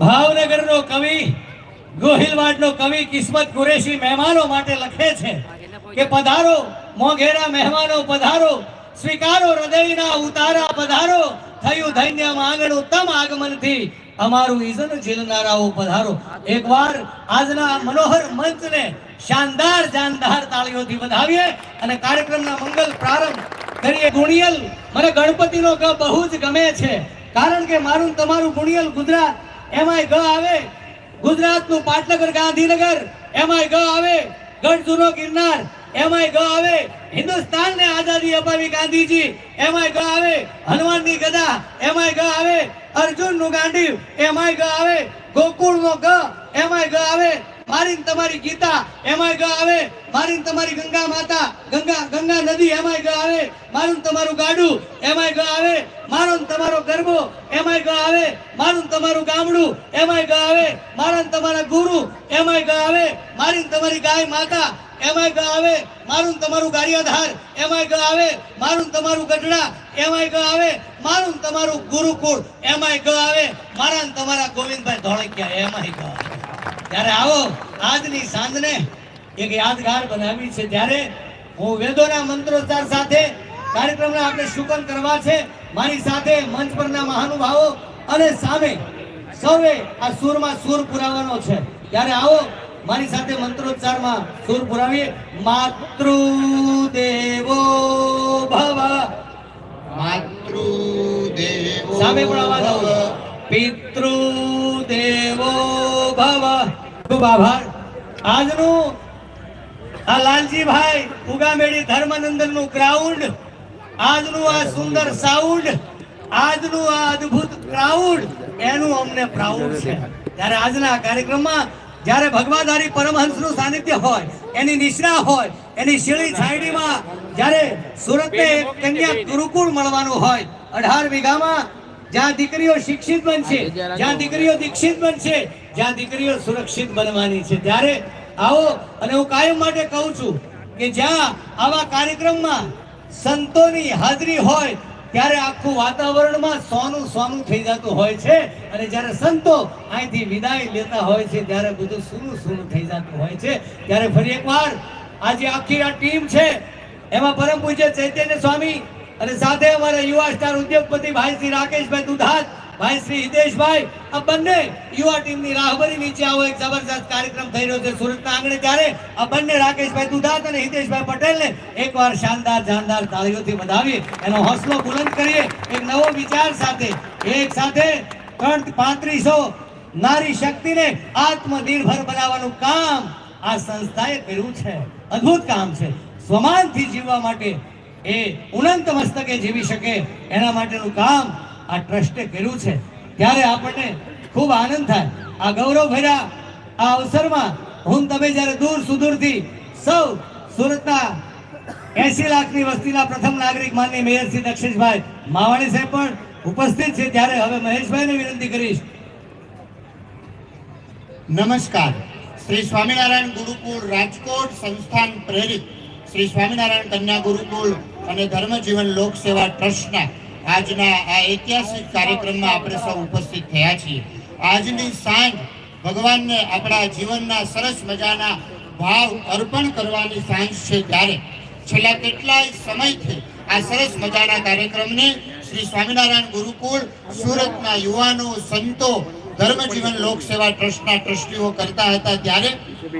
ભાવનગર નો કવિ ગોહિલવાડ નો કવિ, કિસ્મત કુરેશી મહેમાનો માટે લખે છે કે પધારો, મોઘેરા મહેમાનો પધારો, સ્વીકારો હૃદયના ઉતારા પધારો, થયું ધન્ય માંગણું તમ આગમનથી. અમારું ઈજન ઝીલનારાઓ પધારો એકવાર આજના મનોહર મંચને શાનદાર જાનદાર તાળીઓથી વધાવીએ અને કાર્યક્રમના મંગલ પ્રારંભ કરીએ. ગુણિયલ, મને ગણપતિનો ગ બહુ જ ગમે છે. કારણ કે મારું તમારું ગુણિયલ ગુજરાત, એમાંય ગ આવે. ગુજરાતનું પાટનગર, ગાંધીનગર, એમાંય ગ આવે. ગઢ જૂનો ગિરનાર, એમાંય ગ આવે. હિન્દુસ્તાનને આઝાદી અપાવી ગાંધીજી, એમાંય ગ આવે. હનુમાનની ગદા, એમાંય ગ આવે. અર્જુનનું ગાંડી, એમાંય ગ આવે. ગોકુળ નો ગ, એમાંય ગ આવે. મારી તમારી ગીતા, એમાંય ગ આવે. મારી તમારી ગંગા માતા, ગંગા ગંગા નદી, એમાંય ગ આવે. મારું ને તમારું ગાડું, એમાંય ગ આવે. મારો ને તમારો ગરબો, એમાંય ગ આવે. મારું તમારું ગામડું, એમાંય ગ આવે. મારા તમારા ગુરુ, એમાંય ગ આવે. મારી તમારી ગાય માતા એમાંય ગ આવે, મારું તમારું ગારિયાધાર એમાંય ગ આવે, મારું તમારું ગઢડા. એમાંય ગ આવે, મારું તમારું ગુરુકુળ. એમાંય ગ આવે, મારા તમારા ગોવિંદભાઈ ધોળકિયા. એમાંય ગ આવે. ત્યારે આવો, આજની સાંજને એક યાદગાર બનાવી છે. ત્યારે હું વેદોના મંત્રોચ્ચાર સાથે કાર્યક્રમને આપણે શુકન કરવા છે, મારી સાથે મંચ પરના મહાનુભાવો અને સામે સૌએ આ સૂરમાં સૂર પુરાવાનો છે. ત્યારે આવો મારી સાથે મંત્રોચ્ચારમાં સુર પુરાવી માતૃ દેવો ભવ. માતૃ દેવો સામે પણ અવાજ આવો પિતૃ દેવો ભવ. ખૂબ આભાર. આજનું આ લાલજીભાઈ ઉગામેડી ધર્મનંદનનું ગ્રાઉન્ડ આજનું આ સુંદર સાઉન્ડ આજનું આ અદ્ભુત ક્રાઉડ એનું અમને પ્રાઉડ છે. ત્યારે આજના કાર્યક્રમમાં જ્યારે ભગવાધારી પરમહંસનું સાનિધ્ય હોય એની નિષ્ણા હોય એની શીળી છાયડીમાં જ્યારે સુરતને એક કન્યા ગુરુકુળ મળવાનું હોય અઢાર વીઘામાં જ્યાં દીકરીઓ શિક્ષિત બનશે જ્યાં દીકરીઓ દીક્ષિત બનશે જ્યાં દીકરીઓ સુરક્ષિત બનવાની છે. ત્યારે આવો અને હું કાયમ માટે કહું છું કે જ્યાં આવા કાર્યક્રમમાં સંતોની હાજરી હોય ત્યારે આખું વાતાવરણમાં સોનું સોનું થઈ જતું હોય છે. અને જ્યારે સંતો અહીંથી વિદાય લેતા હોય છે, ત્યારે બધું સૂનું સૂનું થઈ જતું હોય છે. ત્યારે ફરી એકવાર આજે આખી આ ટીમ છે. એમાં પરમ પૂજ્ય ચૈતન્ય સ્વામી અને સાથે અમારા યુવા સ્ટાર ઉદ્યોગપતિ ભાઈ શ્રી રાકેશભાઈ દુધાત ભાઈ શ્રી હિતેશભાઈ, આ બંને યુવા ટીમની રાહબરી નીચે આવો, એક જબરદસ્ત કાર્યક્રમ થઈ રહ્યો છે સુરતના આંગણે. ત્યારે આ બંને રાકેશભાઈ દુધાત અને હિતેશભાઈ પટેલને એકવાર શાનદાર જાનદાર તાળીઓથી વધાવીએ એનો હોસલો બુલંદ કરીએ. એક નવો વિચાર સાથે, એક સાથે ત્રણ પાંત્રીસો નારી શક્તિને આત્મનિર્ભર બનાવવાનું કામ આ સંસ્થાએ કર્યું છે. અદ્ભુત કામ છે. સ્વમાનથી જીવવા માટે એ ઉનંત મસ્તકે જીવી શકે. એના માટેનું કામ આ ટ્રસ્ટે કર્યું છે. ત્યારે આપણને ખૂબ આનંદ થાય. આ ગૌરવ ભર્યા આ અવસરમાં હું તમે જ્યારે દૂર સુદૂરથી સૌ સુરતના એસી લાખની વસ્તીના પ્રથમ નાગરિક માનની મેયર શ્રી દક્ષેશભાઈ માવાણી સાહેબ પણ ઉપસ્થિત છે. ત્યારે હવે મહેશભાઈને વિનંતી કરીશ. નમસ્કાર. શ્રી સ્વામિનારાયણ ગુરુકુળ રાજકોટ સંસ્થાન પ્રેરિત શ્રી સ્વામિનારાયણ કન્યા ગુરુકુળ અને ધર્મજીવન લોક સેવા ટ્રસ્ટના આજના આ ઐતિહાસિક કાર્યક્રમમાં આપણે સૌ ઉપસ્થિત થયા છીએ. આજની સાંજ ભગવાનને આપણા જીવનના સરસ મજાના ભાવ અર્પણ કરવાની સાંજ છે ત્યારે છેલ્લા કેટલાય સમયથી આ સરસ મજાના કાર્યક્રમને શ્રી સ્વામિનારાયણ ગુરુકુળ, સુરતના યુવાનો, સંતો, ધર્મજીવન લોક સેવા ટ્રસ્ટના ટ્રસ્ટીઓ કરતા હતા ત્યારે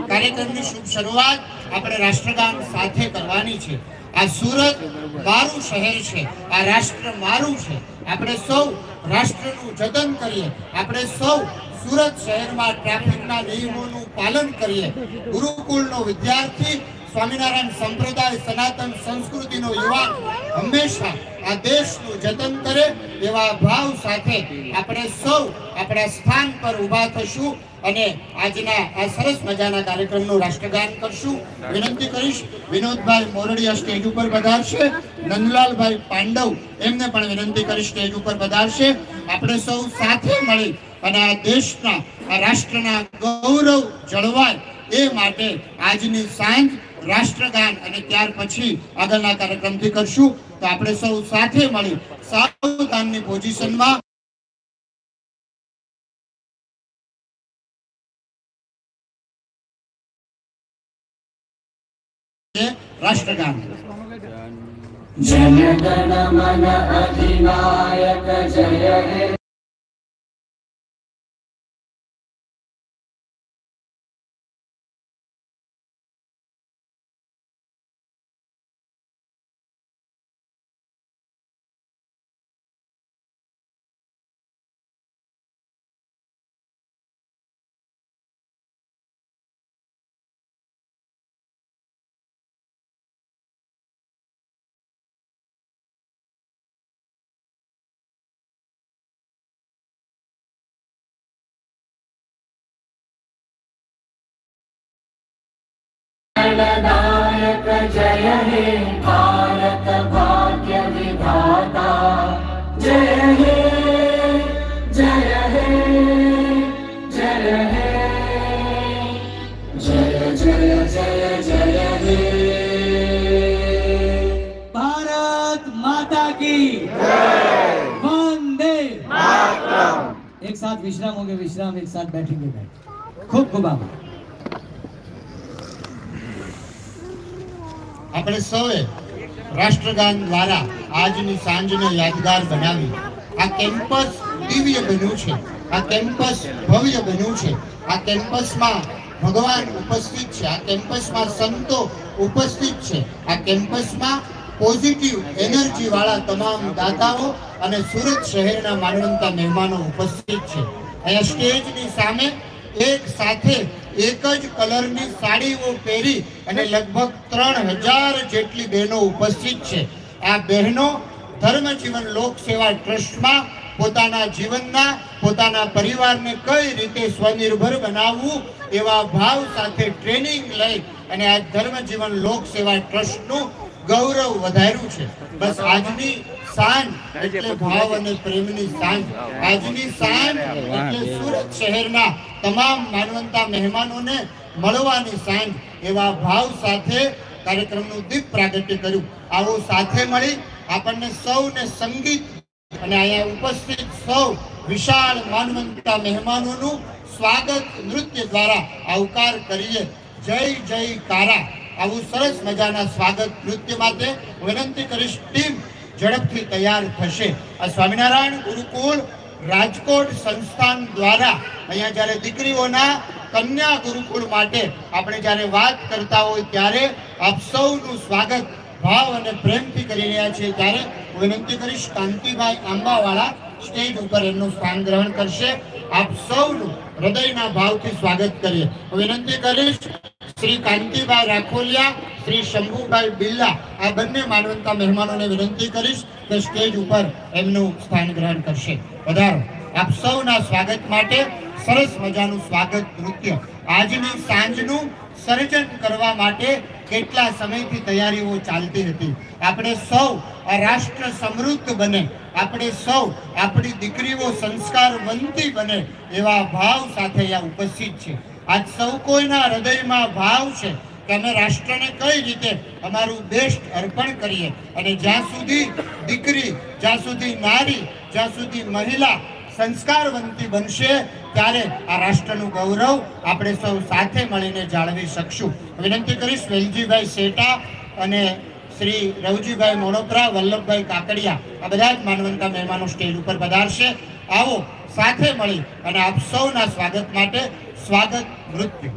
કાર્યક્રમની શુભ શરૂઆત આપણે રાષ્ટ્રગાન સાથે કરવાની છે. આ સુરત મારું શહેર છે, આ રાષ્ટ્ર મારું છે. આપણે સૌ રાષ્ટ્રનું જતન કરીએ, આપણે સૌ સુરત શહેરમાં ટ્રાફિકના નિયમોનું પાલન કરીએ. ગુરુકુળનો વિદ્યાર્થી સ્વામિનારાયણ સંપ્રદાય, સનાતન સંસ્કૃતિનો યુવાન હંમેશા આ દેશનું જતન કરે એવા ભાવ સાથે આપણે સૌ આપણા સ્થાન પર ઊભા થશું અને આજના આ સરસ મજાના કાર્યક્રમનું રાષ્ટ્રગાન કરશું. વિનંતી કરીશ, વિનોદભાઈ મોરડિયા સ્ટેજ ઉપર પધારશે, નંદલાલભાઈ પાંડવ એમને પણ વિનંતી કરીશ સ્ટેજ ઉપર પધારશે. આપણે સૌ સાથે મળી અને આ દેશના, આ રાષ્ટ્રના ગૌરવ જળવાય એ માટે આજની સાંજ રાષ્ટ્રગાન અને ત્યાર પછી આગળના કાર્યક્રમથી કરશું. તો આપણે સૌ સાથે મળી સાવધાનની પોઝિશનમાં રાષ્ટ્રગાન. જન ગણ મન અધિનાયક જય હે गणनायक जय हे भारत भाग्य विधाता। जय हे जय हे जय हे। जय जय जय जय हे। भारत माता की वंदे एक साथ विश्राम हो गए विश्राम एक साथ बैठेंगे बैठ खूब खूब आभार। આપણે સૌએ રાષ્ટ્રગાન દ્વારા આજની સાંજને યાદગાર બનાવી. આ કેમ્પસ દિવ્ય બન્યું છે. આ કેમ્પસ ભવ્ય બન્યું છે. આ કેમ્પસમાં ભગવાન ઉપસ્થિત છે. આ કેમ્પસમાં સંતો ઉપસ્થિત છે. આ કેમ્પસમાં પોઝિટિવ એનર્જી વાળા તમામ દાતાઓ અને સુરત શહેરના માનવંતા મહેમાનો ઉપસ્થિત છે. અહીંયા સ્ટેજની સામે એક સાથે એક જ કલરની સાડીઓ પહેરી અને લગભગ ત્રણ હજાર જેટલી બહેનો ઉપસ્થિત છે. આ બહેનો ધર્મજીવન લોક સેવા ટ્રસ્ટમાં પોતાના જીવનના, પોતાના પરિવારને કઈ રીતે સ્વનિર્ભર બનાવવું એવા ભાવ સાથે ટ્રેનિંગ લઈ અને આ ધર્મજીવન લોક સેવા ટ્રસ્ટનું ગૌરવ વધાર્યું છે. બસ આજની સાંજ એટલે ભાવ અને પ્રેમની સાંજ. આજની સાંજ એટલે સુરત શહેરના તમામ માનવંતા મહેમાનોને મળવાની સાંજ. એવા ભાવ સાથે કાર્યક્રમનું દીપ પ્રાગટ્ય કર્યું. આવો સાથે મળી આપણને સૌને સંગીત અને અહીંયા ઉપસ્થિત સૌ વિશાળ માનવંતા મહેમાનોનું સ્વાગત નૃત્ય દ્વારા આવકાર કરીએ. જય જય કારા. આવું સરસ મજાના સ્વાગત નૃત્ય માટે વિનંતી કરીશ ટીમ ઝડપથી તૈયાર થશે. આ સ્વામિનારાયણ ગુરુકુળ રાજકોટ સંસ્થાન દ્વારા અહીંયા જ્યારે દીકરીઓના કન્યા ગુરુકુળ માટે આપણે જ્યારે વાત કરતા હોય ત્યારે આપ સૌનું સ્વાગત, ભાવ અને પ્રેમથી કરી રહ્યા છીએ. ત્યારે હું વિનંતી કરીશ કાંતિભાઈ આંબાવાળા સ્ટેજ ઉપર એમનું સ્થાન ગ્રહણ કરશે. આપ સૌનું હૃદયના ભાવથી સ્વાગત કરીએ. હું વિનંતી કરીશ શ્રી કાંતિભાઈ રાખોલિયા, શ્રી શંભુભાઈ બિલ્લા, આ બંને માનવતા મહેમાનોને વિનંતી કરીશ કે સ્ટેજ ઉપર એમનું સ્થાન ગ્રહણ કરશે. વધારો. આપ સૌના સ્વાગત માટે સરસ મજાનું સ્વાગત નૃત્ય. આજની સાંજનું સર્જન કરવા માટે કેટલા સમયથી તૈયારીઓ ચાલતી હતી? આપણે સૌ આ રાષ્ટ્ર સમૃદ્ધ બને. આપણે સૌ આપણી દીકરીઓ સંસ્કારવંતી બને એવા ભાવ સાથે અહીંયા ઉપસ્થિત છે. આજ સૌ કોઈના હૃદયમાં ભાવ છે કે અમે રાષ્ટ્રને કઈ રીતે અમારું બેસ્ટ અર્પણ કરીએ. અને જ્યાં સુધી દીકરી, જ્યાં સુધી નારી, જ્યાં સુધી મહિલા સંસ્કારવંતી બનશે ત્યારે આ રાષ્ટ્રનું ગૌરવ આપણે સૌ સાથે મળીને જાળવી શકશું. વિનંતી કરીશ વેલજીભાઈ શેટા અને શ્રી રવજીભાઈ મોડોદરા વલ્લભભાઈ કાકડિયા આ બધા જ માનવંતા મહેમાનો સ્ટેજ ઉપર પધારશે. આવો સાથે મળી અને આપ સૌના સ્વાગત માટે સ્વાગત નૃત્ય.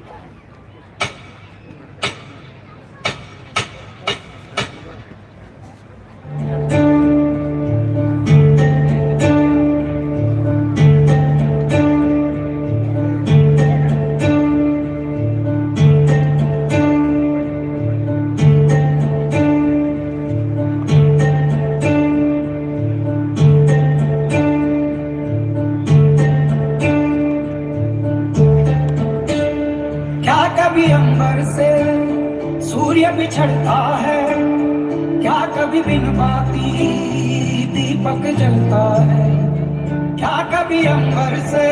серце.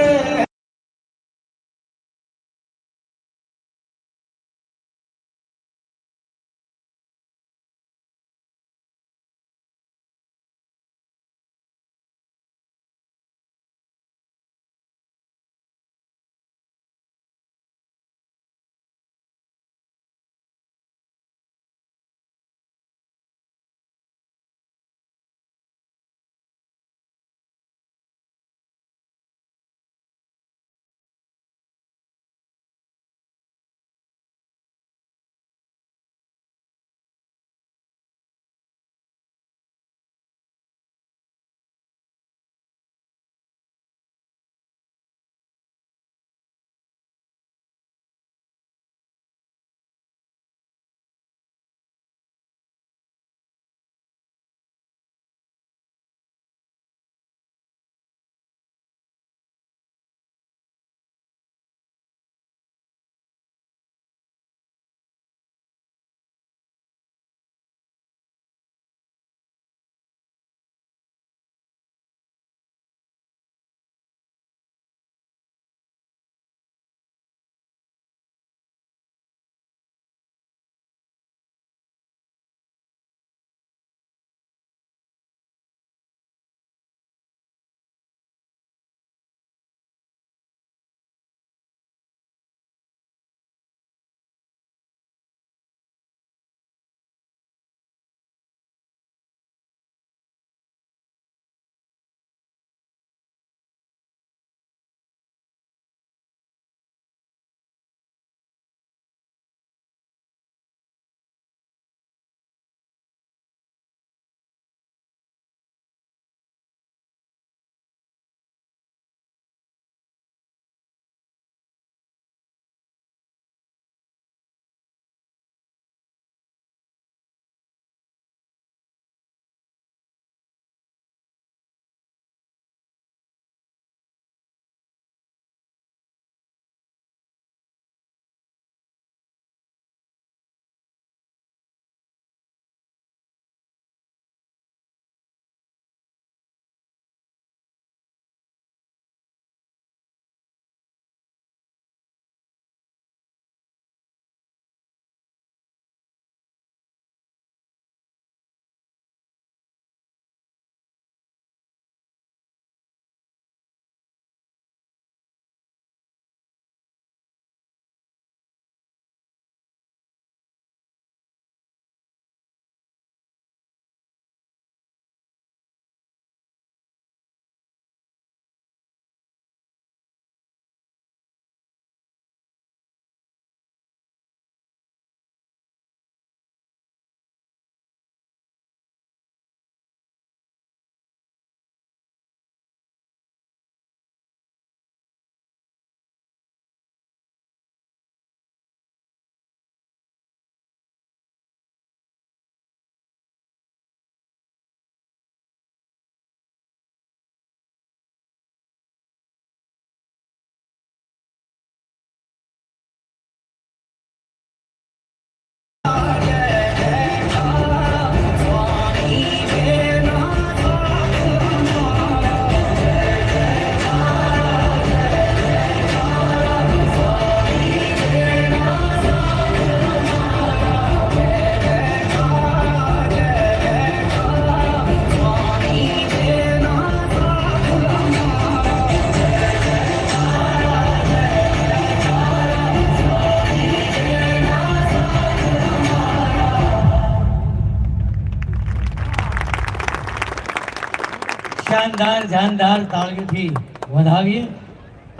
શાનદાર જાનદાર તાળીઓથી વધાવીએ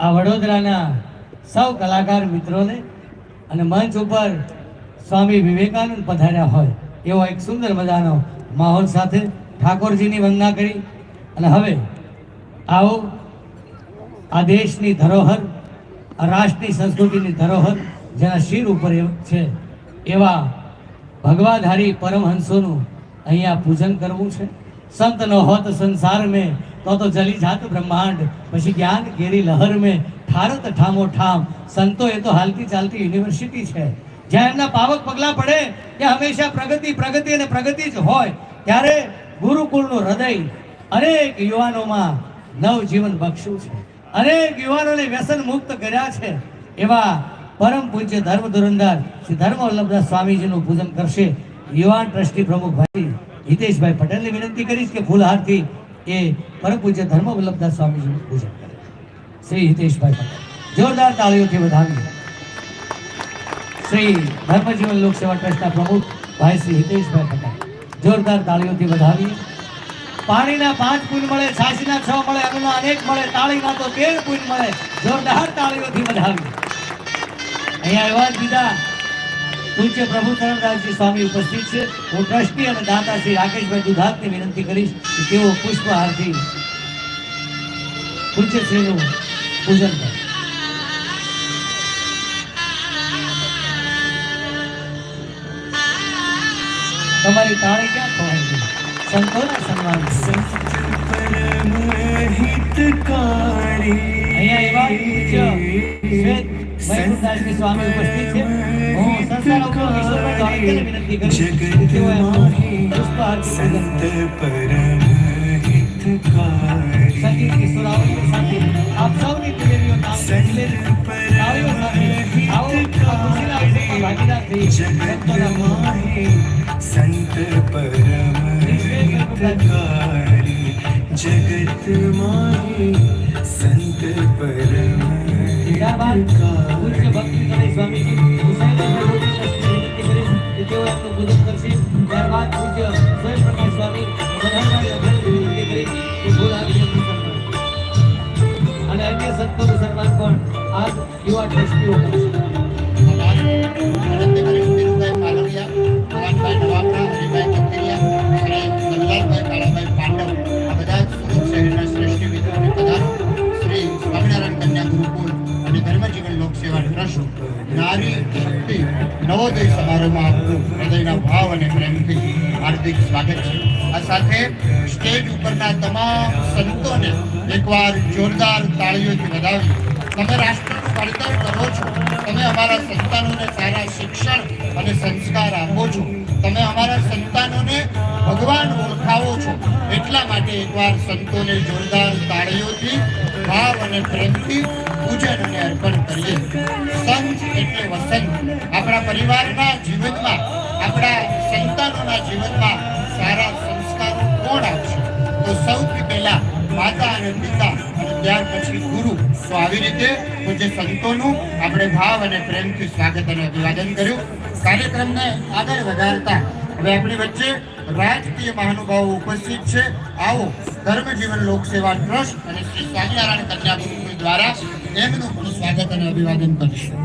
આ વડોદરાના સૌ કલાકાર મિત્રોને અને મંચ ઉપર સ્વામી વિવેકાનંદ પધાર્યા હોય એવો એક સુંદર મજાનો માહોલ સાથે ઠાકોરજીની વંદના કરી. અને હવે આવો આ દેશની ધરોહર, આ રાષ્ટ્રની સંસ્કૃતિની ધરોહર, જેના શિર ઉપર છે, એવા ભગવાધારી પરમહંસોનું અહીંયા પૂજન કરવું છે. સંત ન હોત સંસાર મેં, તો તો જલી જાત બ્રહ્માંડ. પછી જ્ઞાન કેરી લહર મેં, ઠારત ઠામો ઠામ. સંતો એ તો હાલતી ચાલતી યુનિવર્સિટી છે. જ્યાં એમના પાવક પગલા પડે, ત્યાં હંમેશા પ્રગતિ પ્રગતિ અને પ્રગતિ જ હોય. ત્યારે ગુરુકુળનું હૃદય અનેક યુવાનોમાં નવજીવન બક્ષું છે. અનેક યુવાનોને વ્યસન મુક્ત કર્યા છે. એવા પરમ પૂજ્ય ધર્મ ધુરંધર શ્રી ધર્મ વલ્લભદાસ સ્વામીજીનું પૂજન કરશે. યુવાન ટ્રસ્ટી પ્રમુખભાઈ હિતેશભાઈ પટેલને વિનંતી કરીશ કે ફૂલહારથી એ પરમ પૂજ્ય ધર્મ વલ્લભદાસ સ્વામીજીનું પૂજન કરે. શ્રી હિતેશભાઈ પટેલ. જોરદાર તાળીઓથી વધાવી શ્રી ધર્મજીવન લોક ટ્રસ્ટના પ્રમુખ ભાઈ શ્રી હિતેશભાઈ પટેલ. જોરદાર તાળીઓથી વધાવી પાણીના પાંચ પુન મળે છાસીના છ મળે, અન્નના અનેક મળે, તાળીના તો તેર પુન મળે. જોરદાર તાળીઓથી વધાવી અહીંયા એવા જ બીજા પૂજ્ય પ્રભુ શરણદાસજી સ્વામી ઉપસ્થિત છે. હું ટ્રસ્ટી અને દાતા શ્રી રાકેશભાઈ દુધાતને વિનંતી કરીશ કે તેઓ પુષ્પહારથી પૂજ્ય શ્રીનું પૂજન કરે. તમારી તાળી ક્યાં ખોવાઈ ગઈ? સંતોના સન્માન અહીંયા એવા પૂજ્ય શ્વેત મહેશદાસજી સ્વામી ઉપસ્થિત છે. હું સંસાર ઉપયોગી સ્વરૂપ દ્વારકાને વિનંતી કરીશ કે તેઓ પુષ્પ અર્પિત પરમ હિતકારી સંગીતની સુરાવલી સાથે આપ સંત પરમ હિતકારી જગત માહી સંત પરમ ત્યારબાદ પૂજ્ય નવોદય સમારોહમાં આપનું હૃદયના ભાવ અને પ્રેમથી હાર્દિક સ્વાગત છે. આ સાથે સ્ટેજ ઉપરના તમામ સંતોને એકવાર જોરદાર તાળીઓથી વધાવી. તમે રાષ્ટ્રનું ઘડતર કરો છો. તમે અમારા સંતાનોને સારા શિક્ષણ અને સંસ્કાર આપો છો. તમે અમારા સંતાનોને ભગવાન ઓળખાવો છો. એટલા માટે એકવાર સંતોને જોરદાર તાળીઓથી ભાવ અને પ્રેમથી પૂજન અને અર્પણ કરીએ. સંત એટલે વસંત. પરિવારના જીવનમાં, આપણા સંતાનોના જીવનમાં સારા સંસ્કારો કોણ આપશે? તો સૌથી પહેલા માતા અને પિતા અને ત્યાર પછી ગુરુ. તો આવી રીતે પૂજ્ય સંતોનું આપણે ભાવ અને પ્રેમથી સ્વાગત અને અભિવાદન કર્યું. કાર્યક્રમને આગળ વધારતા હવે આપણી વચ્ચે રાજકીય મહાનુભાવો ઉપસ્થિત છે. આવો ધર્મજીવન લોકસેવા ટ્રસ્ટ અને શ્રી સ્વામિનારાયણ કન્યા દ્વારા એમનું પણ સ્વાગત અને અભિવાદન કરીશું.